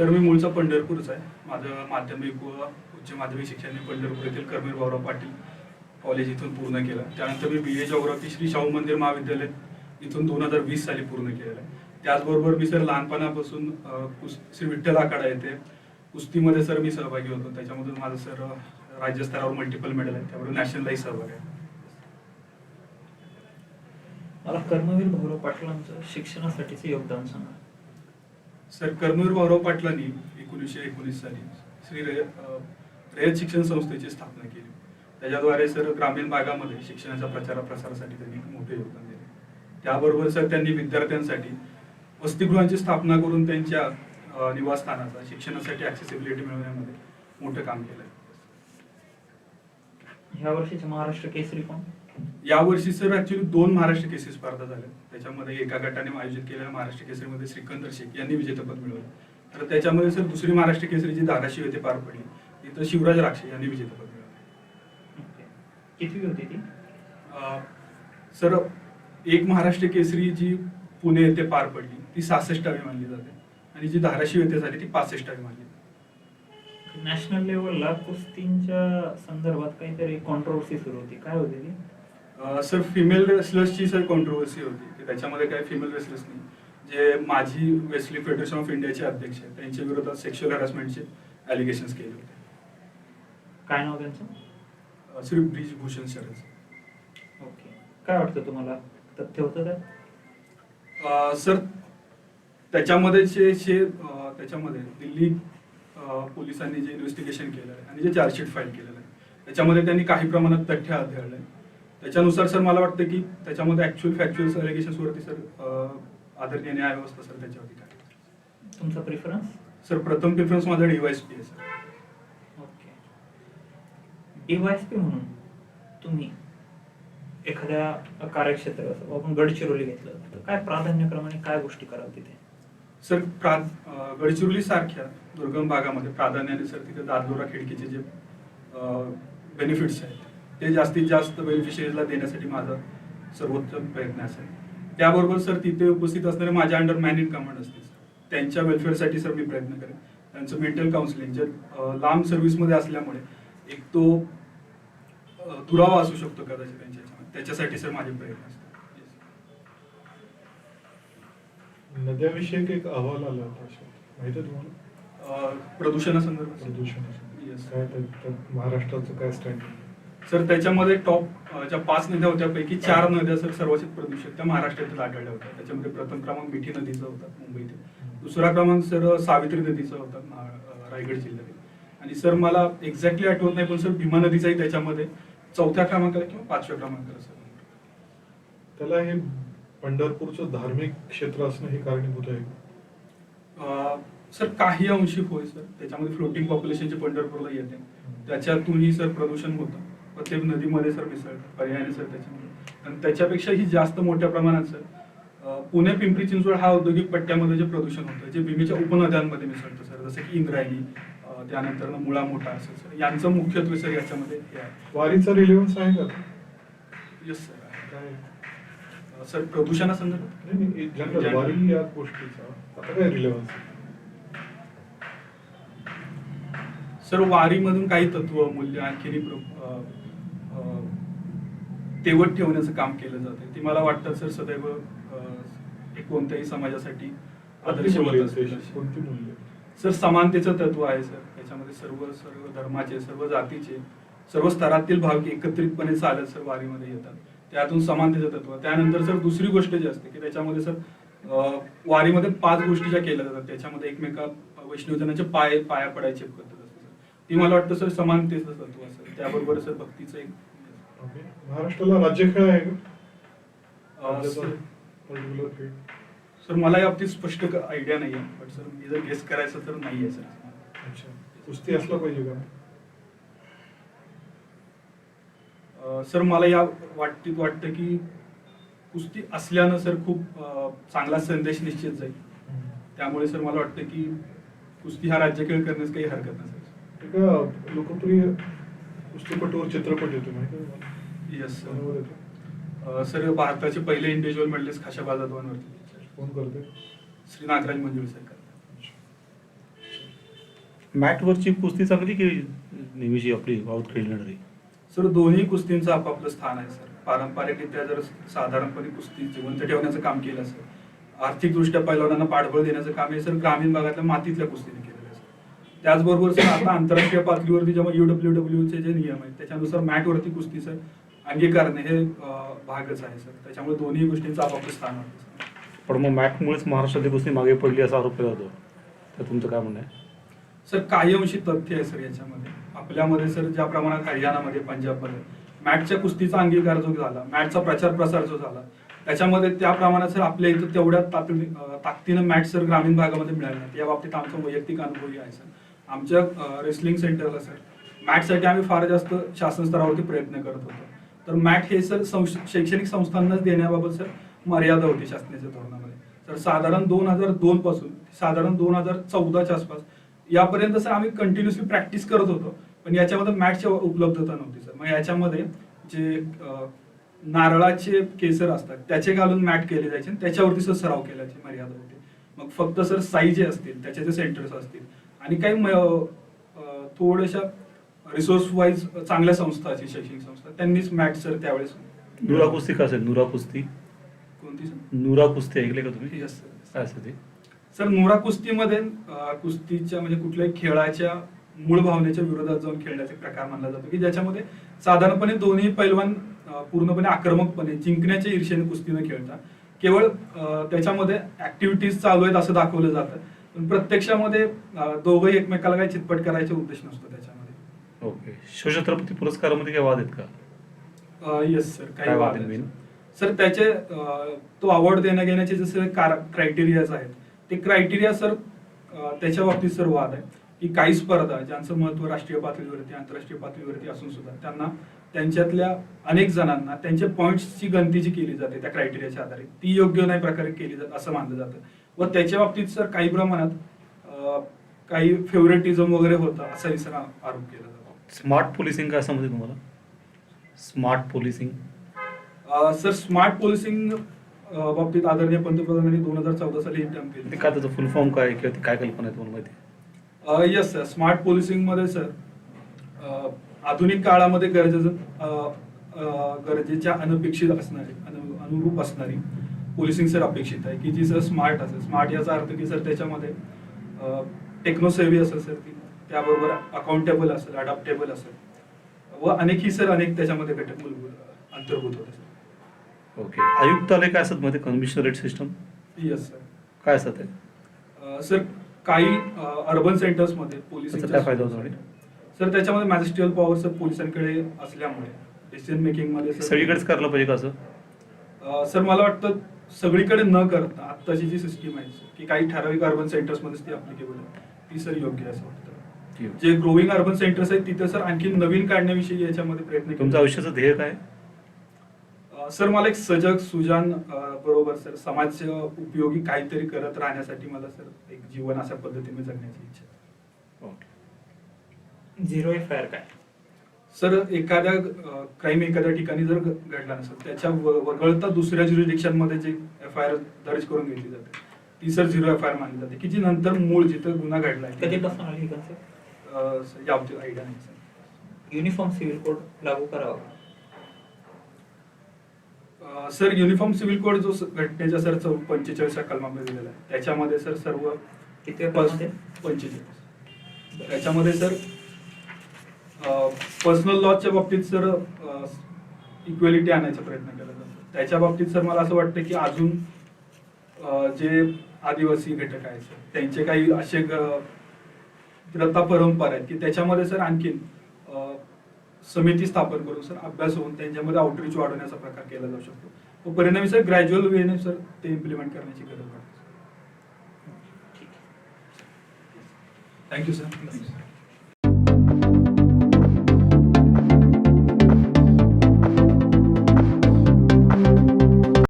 Sir मी मूळचा पंढरपूरचा आहे. माझं माध्यमिक व उच्च माध्यमिक शिक्षण मी पंढरपूर येथील कर्मीर भाऊराव पाटील कॉलेज इथून पूर्ण केलं. त्यानंतर मी B A geography Shri Shahu Mandir Mahavidyalaya इथून दोन हजार वीस साली पूर्ण केलेलं आहे. त्याचबरोबर मी सर लहानपणापासून कुस- श्री विठ्ठल आखाडा येथे कुस्तीमध्ये सर मी सहभागी होतो. त्याच्यामधून माझं सर राज्यस्तरावर मल्टिपल मेडल आहे त्यामुळे नॅशनललाही सहभाग आहे. मला कर्मवीर भाऊराव पाटलांचं शिक्षणासाठीचं योगदान सांगा. सर कर्मवीर भाऊराव पाटलांनी एकोणीसशे एकोणीस साली श्री रयत शिक्षण संस्थेची स्थापना केली. त्याच्याद्वारे सर ग्रामीण भागामध्ये शिक्षणाच्या प्रचार प्रसारासाठी त्यांनी मोठे योगदान दिले. त्याबरोबर सर त्यांनी विद्यार्थ्यांसाठी वसतिगृहांची स्थापना करून त्यांच्या निवासस्थानाचा शिक्षणासाठी ॲक्सेसिबिलिटी मिळवण्यामध्ये मोठं काम केलं ह्या वर्षीचे महाराष्ट्र केसरी कोण यावर्षी सर ऍक्च्युली दोन महाराष्ट्र केसरी स्पर्धा झाल्या. त्याच्यामध्ये एका गटाने आयोजित केलेल्या महाराष्ट्र केसरीमध्ये श्रीकंदर शेख यांनी विजेतेपद मिळवलं. तर त्याच्यामध्ये सर दुसरी महाराष्ट्र केसरी जी धाराशिव येथे पार पडली तिथं शिवराज राक्षे यांनी विजेतेपद मिळवलं. कितवी होती ती? सर एक महाराष्ट्र केसरी जी पुणे येथे पार पडली ती सहासष्टावी मानली जाते. आणि जी धाराशिव येथे झाली ती पासष्टावी मानली. नॅशनल लेवलला कुस्तींच्या संदर्भात काहीतरी कॉन्ट्रोवर्सी सुरू होती. काय होती ती? सर फिमेल रेसलर्सची सर कॉन्ट्रोवर्सी होती. की त्याच्यामध्ये काय फिमेल रेसलर्स नाही. जे माजी वेस्टली फेडरेशन ऑफ इंडियाचे अध्यक्ष आहेत. त्यांच्या विरोधात सेक्शुअल हॅरासमेंटचे ॲलिगेशन्स केले होते. काय नाव त्यांचं? श्री ब्रिज भूषण शरद ओके. काय वाटतं तुम्हाला? तथ्य होतं अं, सर त्याच्यामध्ये जे जे त्याच्यामध्ये दिल्ली पोलिसांनी जे इन्व्हेस्टिगेशन केलं आहे आणि जे चार्जशीट फाईल केलेलं आहे त्याच्यामध्ये त्यांनी काही प्रमाणात तथ्य आढळलं आहे त्याच्यानुसार सर मला वाटतं की त्याच्यामध्ये ॲक्च्युअल फॅक्च्युअल अलिगेशन्सवरती सर आदरणीय न्याय व्यवस्था सर त्याच्यावरती काय तुमचा प्रिफरन्स सर प्रथम प्रिफरन्स माझा डिवाइस पी आहे सर. ओके. डीवायएसपी म्हणून तुम्ही एखाद्या कार्यक्षेत्र असं आपण गडचिरोली घेतलं तर काय प्राधान्यक्रमाने काय गोष्टी कराल तिथे? सर प्रा गडचिरोली सारख्या दुर्गम भागामध्ये प्राधान्याने सर तिथे दादलोरा खिडकीचे जे बेनिफिट्स आहेत ते जास्तीत जास्त बेनिफिशियरीला देण्यासाठी माझा सर्वोत्तम प्रयत्न असेल त्याबरोबर सर तिथे उपस्थित असणारे माझ्या अंडर मॅन इन कमांड असतील सर त्यांच्या वेलफेअरसाठी सर मी प्रयत्न करेन त्यांचं मेंटल काउन्सिलिंग जे लांब सर्व्हिसमध्ये असल्यामुळे एक तो दुरावा असू शकतो कदाचित त्यांच्या. त्याच्यासाठी सर माझे प्रयत्न असतात. नद्याविषयक एक अहवाल आला होता. माहिती आहे तुम्हाला प्रदूषणासंदर्भात प्रदूषण. काय महाराष्ट्राचं काय स्टँड सर त्याच्यामध्ये टॉप ज्या पाच नद्या होत्या पैकी चार नद्या सर सर्वाधिक प्रदूषित त्या महाराष्ट्रातील आढळल्या होत्या. त्याच्यामध्ये प्रथम क्रमांक मिठी नदीचा होता मुंबईतील. दुसरा क्रमांक सर सावित्री नदीचा होता रायगड जिल्ह्यातील. आणि सर मला एक्झॅक्टली आठवत नाही पण सर भीमा नदीचाही त्याच्यामध्ये चौथ्या क्रमांकाला किंवा पाचव्या क्रमांकाला सर. त्याला हे पंढरपूरचं धार्मिक क्षेत्र असणं हे कारणीभूत आहे. सर काही अंशी होय सर. त्याच्यामध्ये फ्लोटिंग पॉप्युलेशनचे पंढरपूरला येते त्याच्यातूनही सर प्रदूषण होतं. प्रत्येक नदीमध्ये सर मिसळतं पर्यायाने सर त्याच्यामध्ये. आणि त्याच्यापेक्षाही जास्त मोठ्या प्रमाणात सर पुणे पिंपरी चिंचवड हा औद्योगिक पट्ट्यामध्ये जे प्रदूषण होतं जे भीमीच्या उपनद्यांमध्ये मिसळतं सर जसं की इंद्रायणी त्यानंतर मुळा मोठा असेल सर यांचं मुख्यत्वे सर याच्यामध्ये हे आहे. वारीचा रिलेव्हन्स आहे का? येस सर आहे. सर प्रदूषणासंदर्भात? जनरल वारी या गोष्टीचा आता काय रिलेव्हन्स सर वारीमधून काही तत्व मूल्य अ, तेवत ठेवण्याचं काम केलं जातं ती मला वाटतं सर सदैव कोणत्याही समाजासाठी आदर्श कोणती मूल्य? सर समानतेचं तत्व आहे सर. त्याच्यामध्ये सर्व सर्व धर्माचे सर्व जातीचे सर्व स्तरातील भाव एकत्रितपणे चालत सर वारीमध्ये येतात. त्यातून समानतेचं तत्व. त्यानंतर सर दुसरी गोष्ट जी असते की त्याच्यामध्ये सर वारीमध्ये पाच गोष्टी ज्या केल्या जातात त्याच्यामध्ये एकमेका वैष्णवजनाचे पाय पाया पडायची पद्धत ती मला वाटतं सर समानतेचं तत्व असेल त्याबरोबर सर भक्तीचं एक ओके. महाराष्ट्राला राज्यखेळ आहे का? अ, राज्याचा सर- खेळ. सर मला या बाबतीत स्पष्ट आयडिया नाही आहे बट सर मी जर गेस करायचं तर नाही आहे सर. अच्छा. कुस्ती असला पाहिजे का? सर मला या बाबतीत वाटतं की कुस्ती असल्यानं सर खूप अ, चांगला संदेश निश्चित जाईल. त्यामुळे सर मला वाटतं की कुस्ती हा राज्यखेळ करण्यास काही हरकत नसेल एका लोकप्रिय कुस्तीपटूवर चित्रपट येतो माहिती? येस सर सर भारताचे पहिले इंडिव्हिज्युअल मेडलिस्ट खाशाबा जाधवांवरती कोण करते श्री नागराज मंजुळे सर मॅटवरची कुस्ती चांगली की नेहमीची आपली वाऊत खेळणारी? सर दोन्ही कुस्तींचं आपापलं स्थान आहे सर. पारंपरिकरित्या जर साधारणपणे कुस्ती जिवंत ठेवण्याचं काम केलं असेल आर्थिकदृष्ट्या पैलवानांना पाठबळ देण्याचं काम हे सर. ग्रामीण भागातल्या मातीतल्या कुस्तीने सर त्याचबरोबर सर आता आंतरराष्ट्रीय पातळीवरती जेव्हा युडब्ल्यू डब्ल्यूचे जे नियम आहेत त्याच्यानुसार मॅटवरती कुस्ती सर अंगीकारणे हे भागच आहे सर. त्याच्यामुळे दोन्ही गोष्टींचं आपापलं स्थान आहे पण मग मॅटमुळेच महाराष्ट्रातली कुस्ती मागे पडली असा आरोप केला जातो तर तुमचं काय म्हणणं आहे? सर काही अंशी तथ्य आहे सर याच्यामध्ये. आपल्यामध्ये सर ज्या प्रमाणात हरियाणामध्ये पंजाबमध्ये मॅटच्या कुस्तीचा अंगीकार जो झाला मॅटचा प्रचार प्रसार जो झाला त्याच्यामध्ये त्या प्रमाणात सर आपल्या इथं तेवढ्या तातडी ताकदीनं मॅट सर ग्रामीण भागामध्ये मिळाले या बाबतीत आमचा वैयक्तिक अनुभवही आहे सर. आमच्या रेसलिंग सेंटरला सर मॅटसाठी आम्ही फार जास्त शासन स्तरावरती प्रयत्न करत होतो. तर मॅट हे सर संश- शैक्षणिक संस्थांनाच देण्याबाबत सर मर्यादा होती शासनाच्या धोरणामध्ये. तर साधारण दोन हजार दोन पासून साधारण दोन हजार चौदाच्या आसपास यापर्यंत सर आम्ही कंटिन्युअसली प्रॅक्टिस करत होतो. पण याच्यामध्ये मॅटची उपलब्धता नव्हती सर मग याच्यामध्ये जे नारळाचे केसर असतात त्याचे घालून मॅट केले जायचे आणि त्याच्यावरती सर सराव केल्याची मर्यादा होती. मग फक्त सर साई जे असतील त्याचे जे सेंटर्स असतील आणि काही थोड्याशा रिसोर्स वाईज चांगल्या संस्था असतील शैक्षणिक संस्था त्यांनीच मॅट सर त्यावेळेस नुरा कुस्ती काय असेल नुरा कुस्ती? कोणती सर? नुरा कुस्ती ऐकले का तुम्ही. काय असते ते? सर नोरा कुस्तीमध्ये कुस्तीच्या म्हणजे कुठल्याही खेळाच्या मूळ भावनेच्या विरोधात जाऊन खेळण्याचा प्रकार मानला जातो की ज्याच्यामध्ये साधारणपणे दोन्ही पैलवान पूर्णपणे आक्रमकपणे जिंकण्याच्या ईर्षेने कुस्ती न खेळता केवळ त्याच्यामध्ये ऍक्टिव्हिटीज चालू आहेत असं दाखवलं जातं. पण प्रत्यक्षामध्ये दोघंही एकमेकाला काही चितपट करायचा उद्देश नसतो त्याच्यामध्ये. ओके. शिवछत्रपती पुरस्कारामध्ये काय वाद आहेत का? येस सर काही वाद? सर त्याचे तो अवॉर्ड देण्या घेण्याचे जसे क्रायटेरियाज आहेत ते क्रायटेरिया सर त्याच्या बाबतीत सर वाद आहे की काही स्पर्धा ज्यांचं महत्त्व राष्ट्रीय पातळीवरती आंतरराष्ट्रीय पातळीवरती असून सुद्धा त्यांना त्यांच्यातल्या अनेक जणांना त्यांच्या पॉईंट्सची गणती जी केली जाते त्या क्रायटेरियाच्या आधारे ती योग्य नाही प्रकारे केली जात असं मानलं जातं. व त्याच्या बाबतीत सर काही प्रमाणात काही फेवरेटिझम वगैरे होतं असाही सर आरोप केला जातो. स्मार्ट पोलिसिंग काय समजते तुम्हाला? Smart policing sir smart policing बाबतीत आदरणीय पंतप्रधानांनी दोन हजार चौदा साली ते केली. काय त्याचं फुल फॉर्म काय किंवा ती काय कल्पना आहे तुम्हाला माहिती येस सर स्मार्ट पोलिसिंगमध्ये सर आधुनिक काळामध्ये गरजेचं गरजेच्या अनपेक्षित असणारी अनु- अनुरूप असणारी पोलिसिंग सर अपेक्षित आहे की जी सर स्मार्ट असेल स्मार्ट याचा अर्थ की सर त्याच्यामध्ये टेक्नोसेव्ही असेल सर ती त्याबरोबर अकाउंटेबल असेल अडॅप्टेबल असेल. व अनेकही सर अनेक त्याच्यामध्ये घटक मूलभूत अंतर्भूत होते सर. ओके. आयुक्तालय काय असतात माहिती कमिशनरेट सिस्टम? येस सर काय असतात ते? सर काही अर्बन सेंटर्समध्ये त्याचा काय फायदा होतो? सर. त्याच्यामध्ये मॅजिस्ट्रियल पॉवर सर पोलिसांकडे असल्यामुळे डिसिजन मेकिंगमध्ये सर- सगळीकडेच करायला पाहिजे का असं? अ, सर मला वाटतं सगळीकडे न करता आत्ताची जी सिस्टीम आहे की काही ठराविक अर्बन सेंटर्समध्येच ती अप्लिकेबल आहे ती सर योग्य आहे असं वाटतं. जे ग्रोविंग अर्बन सेंटर्स आहेत तिथे सर आणखी नवीन काढण्याविषयी याच्यामध्ये प्रयत्न. तुमचं आयुष्याचं ध्येय काय सर मला एक सजग सुजान बरोबर सर समाज उपयोगी काहीतरी करत राहण्यासाठी मला सर एक जीवन अशा पद्धतीने जगण्याची इच्छा आहे. Okay zero F I R काय सर एखाद्या क्राईम एखाद्या ठिकाणी जर घडला नसेल त्याच्या वगळता दुसऱ्या ज्युरिडिक्शनमध्ये जी एफ आय आर दर्ज करून घेतली जाते ती sir zero F I R मानली जाते की जी नंतर मूळ जिथं गुन्हा घडलाय कधीपासून आली ही कन्सेप्ट अ, सर, याबाबतीत आयडिया नाही सर. युनिफॉर्म सिव्हिल कोड लागू करावा सर युनिफॉर्म सिव्हिल कोड जो घटनेच्या सर चौ पंचेचाळीसच्या कलमामध्ये दिलेला आहे त्याच्यामध्ये सर सर्व किती? पंचेचाळीस. त्याच्यामध्ये सर पर्सनल लॉच्या बाबतीत सर इक्वेलिटी आणायचा प्रयत्न केला जातो. त्याच्या बाबतीत सर मला असं वाटतं की अजून जे आदिवासी घटक आहेत सर त्यांचे काही असे प्रथा परंपरा आहेत की त्याच्यामध्ये सर आणखीन समिती स्थापन करून सर अभ्यास होऊन त्यांच्यामध्ये आउटरीच वाढवण्याचा प्रकार केला जाऊ शकतो. व परिणामी सर ग्रॅज्युअल वेने सर ते इम्प्लिमेंट करण्याची गरज वाटते थँक्यू सर